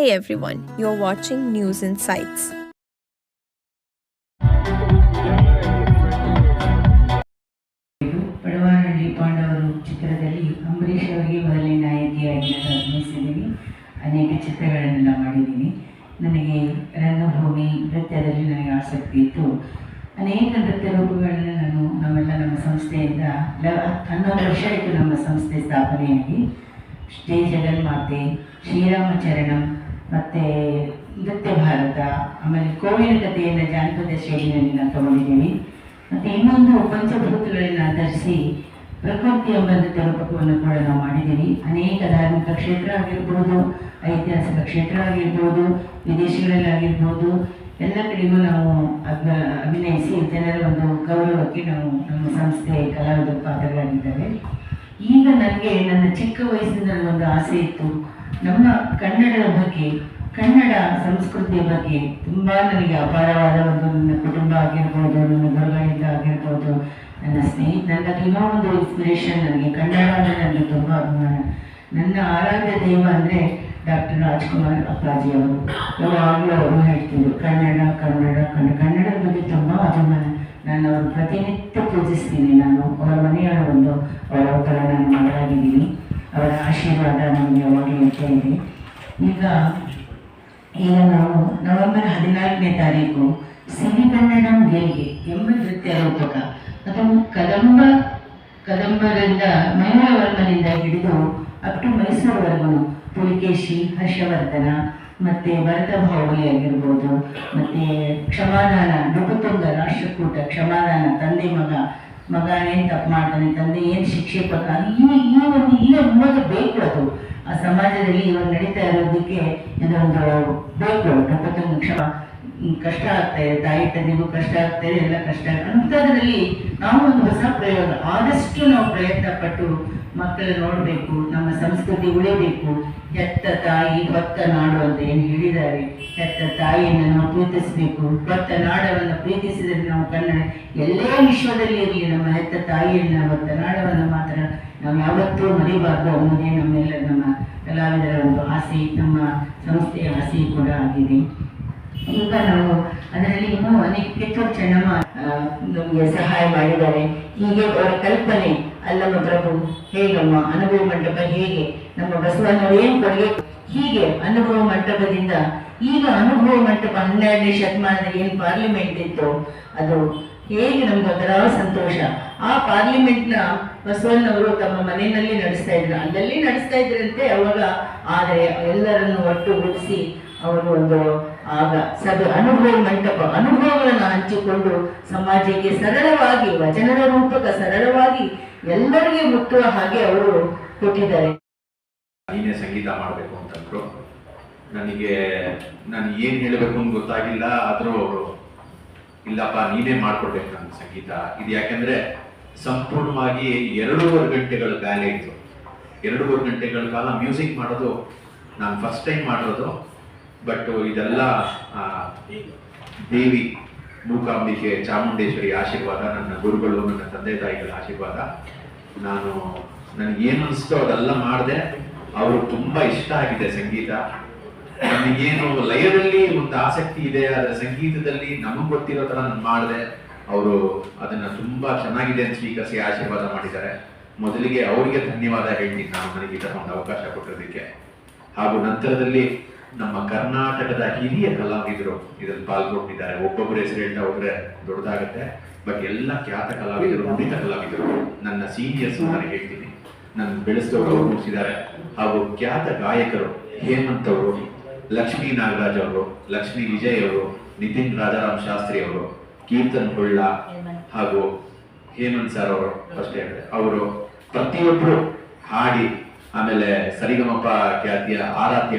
Hey everyone, you're watching News Insights. ಪಾಂಡವರು ಚಿತ್ರದಲ್ಲಿ ಅಂಬರೀಷ್ ಅವರಿಗೆ ಮೊದಲನೇ ನಾಯಕಿಯಾಗಿ ಅಭಿನಯಿಸಿದ್ದೀನಿ ಅನೇಕ ಚಿತ್ರಗಳನ್ನೆಲ್ಲ ಮಾಡಿದ್ದೀನಿ. ನನಗೆ ರಂಗಭೂಮಿ ನೃತ್ಯದಲ್ಲಿ ನನಗೆ ಆಸಕ್ತಿ ಇತ್ತು. ಅನೇಕ ನೃತ್ಯ ರೂಪಗಳನ್ನು ನಾನು ನಮ್ಮೆಲ್ಲ ನಮ್ಮ ಸಂಸ್ಥೆಯಿಂದ ಹನ್ನೊಂದು ವರ್ಷ ಆಯಿತು ನಮ್ಮ ಸಂಸ್ಥೆ ಸ್ಥಾಪನೆಯಾಗಿ. ಸ್ಟೇಜ್ ಜಗನ್ಮಾತೆ ಶ್ರೀರಾಮಚರಣಂ ಮತ್ತು ನೃತ್ಯ ಭಾರತ, ಆಮೇಲೆ ಕೋವಿನ ಕಥೆಯನ್ನು ಜಾನಪದ ಶೈಲಿನಲ್ಲಿ ನಾನು ತಗೊಂಡಿದ್ದೀನಿ ಮತ್ತು ಇನ್ನೊಂದು ಪಂಚಭೂತಗಳನ್ನು ಆಧರಿಸಿ ಪ್ರಕೃತಿ ಎಂಬ ನೃತ್ಯ ರೂಪಕವನ್ನು ಕೂಡ ನಾವು ಮಾಡಿದ್ದೀನಿ ಅನೇಕ ಧಾರ್ಮಿಕ ಕ್ಷೇತ್ರ ಆಗಿರ್ಬೋದು, ಐತಿಹಾಸಿಕ ಕ್ಷೇತ್ರ ಆಗಿರ್ಬೋದು, ವಿದೇಶಗಳಲ್ಲಾಗಿರ್ಬೋದು, ಎಲ್ಲ ಕಡೆಗೂ ನಾವು ಅಭ ಅಭಿನಯಿಸಿ ಜನರ ಒಂದು ಗೌರವಕ್ಕೆ ನಾವು ನಮ್ಮ ಸಂಸ್ಥೆ ಕಲಾವಿದ ಪಾತ್ರಗಳಾಗಿದ್ದಾರೆ. ಈಗ ನನಗೆ ನನ್ನ ಚಿಕ್ಕ ವಯಸ್ಸಿನ ಒಂದು ಆಸೆ ಇತ್ತು. ನಮ್ಮ ಕನ್ನಡದ ಬಗ್ಗೆ, ಕನ್ನಡ ಸಂಸ್ಕೃತಿಯ ಬಗ್ಗೆ ತುಂಬ ನನಗೆ ಅಪಾರವಾದ ಒಂದು ನನ್ನ ಕುಟುಂಬ ಆಗಿರ್ಬೋದು, ನನ್ನ ಗುರುಗಳಿಂದ ಆಗಿರ್ಬೋದು, ನನ್ನ ಸ್ನೇಹಿತ ನನ್ನ ಒಂದು ಇನ್ಸ್ಪಿರೇಷನ್ ನನಗೆ ಕನ್ನಡ ಅಂದರೆ ನನಗೆ ತುಂಬ ಅಭಿಮಾನ. ನನ್ನ ಆರಾಧ್ಯ ದೈವ ಅಂದರೆ ಡಾಕ್ಟರ್ ರಾಜ್ಕುಮಾರ್ ಅಪ್ಪಾಜಿ ಅವರು. ಯಾವಾಗಲೂ ಅವರು ಹೇಳ್ತಿದ್ರು, ಕನ್ನಡ ಕನ್ನಡ ಕನ್ನಡ, ಕನ್ನಡದ ಬಗ್ಗೆ ತುಂಬ ಅಭಿಮಾನ. ನಾನು ಅವರು ಪ್ರತಿನಿತ್ಯ ಪೂಜಿಸ್ತೀನಿ. ನಾನು ಅವರ ಮನೆಯ ಒಂದು ಅವರ ನಾನು ಮಗಳಾಗಿದ್ದೀನಿ ಅವರ ಆಶೀರ್ವಾದ ನಮಗೆ ಯಾವಾಗಲೂ ಇದೆ. ಈಗ ಈಗ ನಾವು ನವೆಂಬರ್ ಹದಿನಾಲ್ಕನೇ ತಾರೀಕು ಸಿರಿಗನ್ನಡಂ ಗೆಲ್ಗೆ ಎಂಬ ನೃತ್ಯ ರೂಪಕ ಅಥವಾ ಕದಂಬ, ಕದಂಬರಿಂದ ಮಯೂರವರ್ಮನಿಂದ ಹಿಡಿದು ಅಪ್ ಟು ಮೈಸೂರುವರೆಗೂ ಪುಲಿಕೇಶಿ, ಹರ್ಷವರ್ಧನ ಮತ್ತೆ ಭರತ ಭಾವಳಿ ಆಗಿರ್ಬೋದು, ಮತ್ತೆ ಕ್ಷಮಾದಾನ ನೃಪತುಂಗ ರಾಷ್ಟ್ರಕೂಟ ಕ್ಷಮಾದಾನ ತಂದೆ ಮಗ ಮಗ ಏನು ತಪ್ಪು ಮಾಡ್ತಾನೆ, ತಂದೆ ಏನು ಶಿಕ್ಷೆ ಪಕ್ಕ ಈ ಈ ಒಂದು ಇವಾಗ ಬೇಕು ಅದು. ಆ ಸಮಾಜದಲ್ಲಿ ಇವಾಗ ನಡೀತಾ ಇರೋದಕ್ಕೆ ಒಂದು ಬೇಕು ನೃಪತುಂಗ ಕ್ಷಮ. ಕಷ್ಟ ಆಗ್ತಾ ಇದೆ, ತಾಯಿ ತಂದೆಗೂ ಕಷ್ಟ ಆಗ್ತಾ ಇದೆ, ಎಲ್ಲ ಕಷ್ಟ ಅಂಥದ್ರಲ್ಲಿ ನಾವು ಒಂದು ಹೊಸ ಪ್ರಯೋಗ. ಆದಷ್ಟು ನಾವು ಪ್ರಯತ್ನ ಪಟ್ಟು ಮಕ್ಕಳು ನೋಡಬೇಕು, ನಮ್ಮ ಸಂಸ್ಕೃತಿ ಉಳಿಬೇಕು ಹೆತ್ತ ತಾಯಿ ಭಕ್ತ ನಾಡು ಅಂತ ಏನು ಹೇಳಿದ್ದಾರೆ. ಹೆತ್ತ ತಾಯಿಯನ್ನು ನಾವು ಪ್ರೀತಿಸಬೇಕು. ಭಕ್ತ ನಾಡವನ್ನು ಪ್ರೀತಿಸಿದರೆ ನಾವು ಕನ್ನಡ ಎಲ್ಲೇ ವಿಶ್ವದಲ್ಲಿ ಇರಲಿ, ನಮ್ಮ ಹೆತ್ತ ತಾಯಿಯನ್ನು ಭಕ್ತ ನಾಡವನ್ನು ಮಾತ್ರ ನಾವು ಯಾವತ್ತೂ ಮರಿಬಾರ್ದು ಅನ್ನೋದೇ ನಮ್ಮೆಲ್ಲ ನಮ್ಮ ಕಲಾವಿದರ ಒಂದು ಆಸೆ, ನಮ್ಮ ಸಂಸ್ಥೆಯ ಆಸೆ ಕೂಡ ಆಗಿದೆ. ಈಗ ನಾವು ಅದರಲ್ಲಿ ಇನ್ನೂ ಅನೇಕ ಚೆನ್ನಮ್ಮ ನಮಗೆ ಸಹಾಯ ಮಾಡಿದ್ದಾರೆ. ಹೀಗೆ ಅವರ ಕಲ್ಪನೆ ಅಲ್ಲಮ್ಮ ಪ್ರಭು ಹೇಗಮ್ಮ ಅನುಭವ ಮಂಟಪ ಹೇಗೆ? ನಮ್ಮ ಬಸವಣ್ಣವರು ಏನ್ ಕೊಡುಗೆ? ಹೀಗೆ ಅನುಭವ ಮಂಟಪದಿಂದ, ಈಗ ಅನುಭವ ಮಂಟಪ ಹನ್ನೆರಡನೇ ಶತಮಾನದಲ್ಲಿ ಏನ್ ಪಾರ್ಲಿಮೆಂಟ್ ಇತ್ತು? ಅದು ಹೇಗೆ ನಮ್ಗೆ ಒಂಥರ ಸಂತೋಷ. ಆ ಪಾರ್ಲಿಮೆಂಟ್ನ ಬಸವಣ್ಣವರು ತಮ್ಮ ಮನೆಯಲ್ಲಿ ನಡೆಸ್ತಾ ಇದ್ರು. ಅಲ್ಲಲ್ಲಿ ನಡೆಸ್ತಾ ಇದ್ರಂತೆ ಅವಾಗ. ಆದರೆ ಎಲ್ಲರನ್ನು ಒಟ್ಟುಗೂಡಿಸಿ ಅವರು ಒಂದು ಆಗ ಸದ ಅನುಭವ ಮಂಟಪ. ಅನುಭವಗಳನ್ನು ಹಂಚಿಕೊಂಡು ಸಮಾಜಕ್ಕೆ ಸರಳವಾಗಿ, ವಚನದ ರೂಪಕ ಸರಳವಾಗಿ ಎಲ್ಲರಿಗೆ ಮುಟ್ಟುವ ಹಾಗೆ ಅವರು ಕೊಟ್ಟಿದ್ದಾರೆ. ನೀನೇ ಸಂಗೀತ ಮಾಡಬೇಕು ಅಂತಂದ್ರು ನನಗೆ, ನಾನು ಏನು ಹೇಳಬೇಕು ಅಂತ ಗೊತ್ತಾಗಿಲ್ಲ, ಆದರೂ ಅವರು, ಇಲ್ಲಪ್ಪ, ನೀನೇ ಮಾಡ್ಕೊಡ್ಬೇಕು ನನ್ನ ಸಂಗೀತ. ಇದು ಯಾಕೆಂದ್ರೆ ಸಂಪೂರ್ಣವಾಗಿ ಎರಡೂವರೆ ಗಂಟೆಗಳ ಬ್ಯಾಲೆ ಇತ್ತು ಎರಡೂವರೆ ಗಂಟೆಗಳ ಕಾಲ ಮ್ಯೂಸಿಕ್ ಮಾಡೋದು, ನಾನು ಫಸ್ಟ್ ಟೈಮ್ ಮಾಡಿರೋದು ಬಟ್ ಇದೆಲ್ಲ ಆ, ದೇವಿ ಮೂಕಾಂಬಿಕೆ ಚಾಮುಂಡೇಶ್ವರಿ ಆಶೀರ್ವಾದ ನನ್ನ ಗುರುಗಳು ನನ್ನ ತಂದೆ ತಾಯಿಗಳ ಆಶೀರ್ವಾದ. ನಾನು ನನಗೆ ಏನು ಅನಿಸ್ತೋ ಅದೆಲ್ಲ ಮಾಡಿದೆ. ಅವರು ತುಂಬಾ ಇಷ್ಟ ಆಗಿದೆ ಸಂಗೀತ. ನನಗೇನು ಲಯದಲ್ಲಿ ಒಂದು ಆಸಕ್ತಿ ಇದೆ ಅದರ ಸಂಗೀತದಲ್ಲಿ ನಮಗ್ ಗೊತ್ತಿರೋ ತರ ನಾನು ಮಾಡಿದೆ. ಅವರು ಅದನ್ನ ತುಂಬಾ ಚೆನ್ನಾಗಿದೆ ಅಂತ ಸ್ವೀಕರಿಸಿ ಆಶೀರ್ವಾದ ಮಾಡಿದ್ದಾರೆ. ಮೊದಲಿಗೆ ಅವರಿಗೆ ಧನ್ಯವಾದ ಹೇಳ್ತೀನಿ. ನಾನು ನನಗೆ ಈ ಒಂದು ಅವಕಾಶ ಕೊಟ್ಟಿದ್ದಕ್ಕೆ. ಹಾಗೂ ನಂತರದಲ್ಲಿ ನಮ್ಮ ಕರ್ನಾಟಕದ ಹಿರಿಯ ಕಲಾವಿದರು ಇದರಲ್ಲಿ ಪಾಲ್ಗೊಂಡಿದ್ದಾರೆ. ಒಬ್ಬೊಬ್ಬರ ಹೆಸರು ಹೇಳ್ತಾ ಹೋದ್ರೆ ದೊಡ್ಡದಾಗತ್ತೆ. ಬಟ್ ಎಲ್ಲ ಖ್ಯಾತ ಕಲಾವಿದರು, ನುರಿತ ಕಲಾವಿದರು, ನನ್ನ ಸೀನಿಯರ್ಸ್ ನಾನು ಹೇಳ್ತೀನಿ. ನನ್ನ ಬೆಳೆಸಿದವರು ಅವರು ಮುಗಿಸಿದ್ದಾರೆ ಹಾಗೂ ಖ್ಯಾತ ಗಾಯಕರು ಹೇಮಂತ್ ಅವರು, ಲಕ್ಷ್ಮೀ ನಾಗರಾಜ್ ಅವರು, ಲಕ್ಷ್ಮೀ ವಿಜಯ್ ಅವರು, ನಿತಿನ್ ರಾಜಾರಾಮ್ ಶಾಸ್ತ್ರಿ ಅವರು, ಕೀರ್ತನ್ ಹೊಳ್ಳ ಹಾಗೂ ಹೇಮಂತ್ ಸರ್ ಅವರು ಅಷ್ಟೇ ಅವರು ಪ್ರತಿಯೊಬ್ಬರು ಹಾಡಿ, ಆಮೇಲೆ ಸರಿಗಮಪ ಖ್ಯಾತಿಯ ಆರಾಧ್ಯ